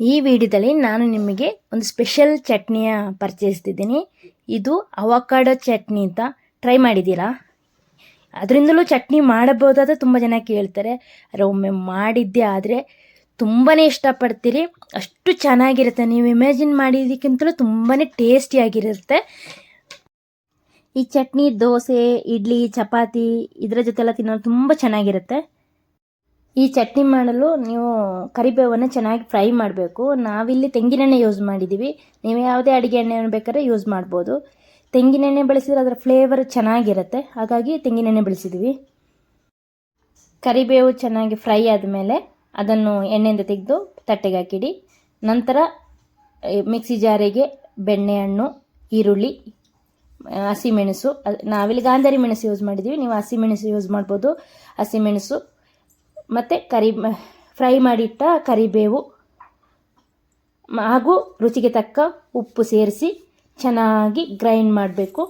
ಈ ವಿಡಿಯೋದಲ್ಲಿ ನಾನು ನಿಮಗೆ ಒಂದು ಸ್ಪೆಷಲ್ ಚಟ್ನಿಯ ಪರಿಚಯಿಸ್ತಿದ್ದೀನಿ. ಇದು ಅವಕಾಡೋ ಚಟ್ನಿ ಅಂತ ಟ್ರೈ ಮಾಡಿದ್ದೀರಾ? ಅದರಿಂದಲೂ ಚಟ್ನಿ ಮಾಡಬಹುದಾದ ತುಂಬ ಜನ ಕೇಳ್ತಾರೆ. ಆದರೆ ಒಮ್ಮೆ ಮಾಡಿದ್ದೆ ಆದರೆ ತುಂಬಾ ಇಷ್ಟಪಡ್ತೀರಿ. ಅಷ್ಟು ಚೆನ್ನಾಗಿರುತ್ತೆ. ನೀವು ಇಮ್ಯಾಜಿನ್ ಮಾಡಿದ್ದಕ್ಕಿಂತಲೂ ತುಂಬಾ ಟೇಸ್ಟಿಯಾಗಿರುತ್ತೆ ಈ ಚಟ್ನಿ ದೋಸೆ, ಇಡ್ಲಿ, ಚಪಾತಿ ಇದರ ಜೊತೆಲ್ಲ ತಿನ್ನೋದು ತುಂಬ ಚೆನ್ನಾಗಿರುತ್ತೆ. ಈ ಚಟ್ನಿ ಮಾಡಲು ನೀವು ಕರಿಬೇವನ್ನು ಚೆನ್ನಾಗಿ ಫ್ರೈ ಮಾಡಬೇಕು. ನಾವಿಲ್ಲಿ ತೆಂಗಿನೆಣ್ಣೆ ಯೂಸ್ ಮಾಡಿದ್ದೀವಿ ನೀವು ಯಾವುದೇ ಅಡುಗೆ ಎಣ್ಣೆಯನ್ನು ಬೇಕಾದ್ರೆ ಯೂಸ್ ಮಾಡ್ಬೋದು. ತೆಂಗಿನೆಣ್ಣೆ ಬಳಸಿದ್ರೆ ಅದರ ಫ್ಲೇವರ್ ಚೆನ್ನಾಗಿರುತ್ತೆ. ಹಾಗಾಗಿ ತೆಂಗಿನೆಣ್ಣೆ ಬೆಳೆಸಿದ್ದೀವಿ ಕರಿಬೇವು ಚೆನ್ನಾಗಿ ಫ್ರೈ ಆದಮೇಲೆ ಅದನ್ನು ಎಣ್ಣೆಯಿಂದ ತೆಗೆದು ತಟ್ಟೆಗೆ ಹಾಕಿಡಿ. ನಂತರ ಮಿಕ್ಸಿ ಜಾರಿಗೆ ಬೆಣ್ಣೆಹಣ್ಣು ಈರುಳ್ಳಿ ಆ, ಹಸಿಮೆಣಸು ನಾವಿಲ್ಲಿ ಗಾಂಧಾರಿ ಮೆಣಸು ಯೂಸ್ ಮಾಡಿದ್ದೀವಿ ನೀವು ಹಸಿಮೆಣಸು ಯೂಸ್ ಮಾಡ್ಬೋದು. ಹಸಿಮೆಣಸು ಮತ್ತು ಕರಿ, ಫ್ರೈ ಮಾಡಿಟ್ಟ ಕರಿಬೇವು, ಹಾಗೂ ರುಚಿಗೆ ತಕ್ಕ ಉಪ್ಪು ಸೇರಿಸಿ ಚೆನ್ನಾಗಿ ಗ್ರೈಂಡ್ ಮಾಡಬೇಕು.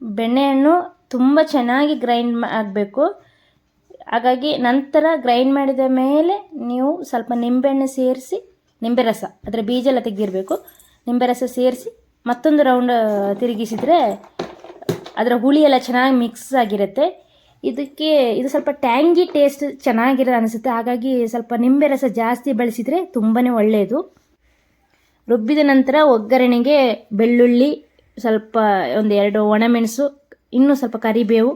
ಬೆಣ್ಣೆಯನ್ನು ತುಂಬ ಚೆನ್ನಾಗಿ ಗ್ರೈಂಡ್ ಆಗಬೇಕು. ಹಾಗಾಗಿ ನಂತರ ಗ್ರೈಂಡ್ ಮಾಡಿದ ಮೇಲೆ ನೀವು ಸ್ವಲ್ಪ ನಿಂಬೆಹಣ್ಣು ಸೇರಿಸಿ, ನಿಂಬೆ ರಸ, ಅದರ ಬೀಜ ಎಲ್ಲ ತೆಗೆದಿರಬೇಕು. ನಿಂಬೆ ರಸ ಸೇರಿಸಿ ಮತ್ತೊಂದು ರೌಂಡ್ ತಿರುಗಿಸಿದರೆ ಅದರ ಹುಳಿ ಎಲ್ಲ ಚೆನ್ನಾಗಿ ಮಿಕ್ಸ್ ಆಗಿರುತ್ತೆ. ಇದಕ್ಕೆ ಇದು ಸ್ವಲ್ಪ ಟ್ಯಾಂಗಿ ಟೇಸ್ಟ್ ಚೆನ್ನಾಗಿರೋದು ಅನಿಸುತ್ತೆ. ಹಾಗಾಗಿ ಸ್ವಲ್ಪ ನಿಂಬೆ ರಸ ಜಾಸ್ತಿ ಬಳಸಿದರೆ ತುಂಬಾ ಒಳ್ಳೆಯದು ರುಬ್ಬಿದ ನಂತರ ಒಗ್ಗರಣೆಗೆ ಬೆಳ್ಳುಳ್ಳಿ, ಸ್ವಲ್ಪ ಒಂದು ಎರಡು ಒಣಮೆಣಸು, ಇನ್ನೂ ಸ್ವಲ್ಪ ಕರಿಬೇವು,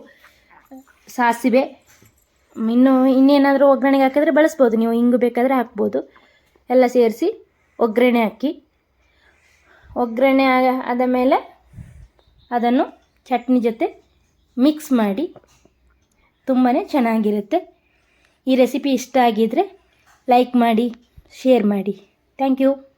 ಸಾಸಿವೆ, ಇನ್ನು ಇನ್ನೇನಾದರೂ ಒಗ್ಗರಣೆಗೆ ಹಾಕಿದ್ರೆ ಬಳಸ್ಬೋದು. ನೀವು ಹಿಂಗು ಬೇಕಾದರೆ ಹಾಕ್ಬೋದು. ಎಲ್ಲ ಸೇರಿಸಿ ಒಗ್ಗರಣೆ ಹಾಕಿ. ಒಗ್ಗರಣೆ ಆದ ಮೇಲೆ ಅದನ್ನು ಚಟ್ನಿ ಜೊತೆ ಮಿಕ್ಸ್ ಮಾಡಿ ತುಂಬಾ ಚೆನ್ನಾಗಿರುತ್ತೆ. ಈ ರೆಸಿಪಿ ಇಷ್ಟ ಆಗಿದ್ದರೆ ಲೈಕ್ ಮಾಡಿ ಶೇರ್ ಮಾಡಿ. Thank you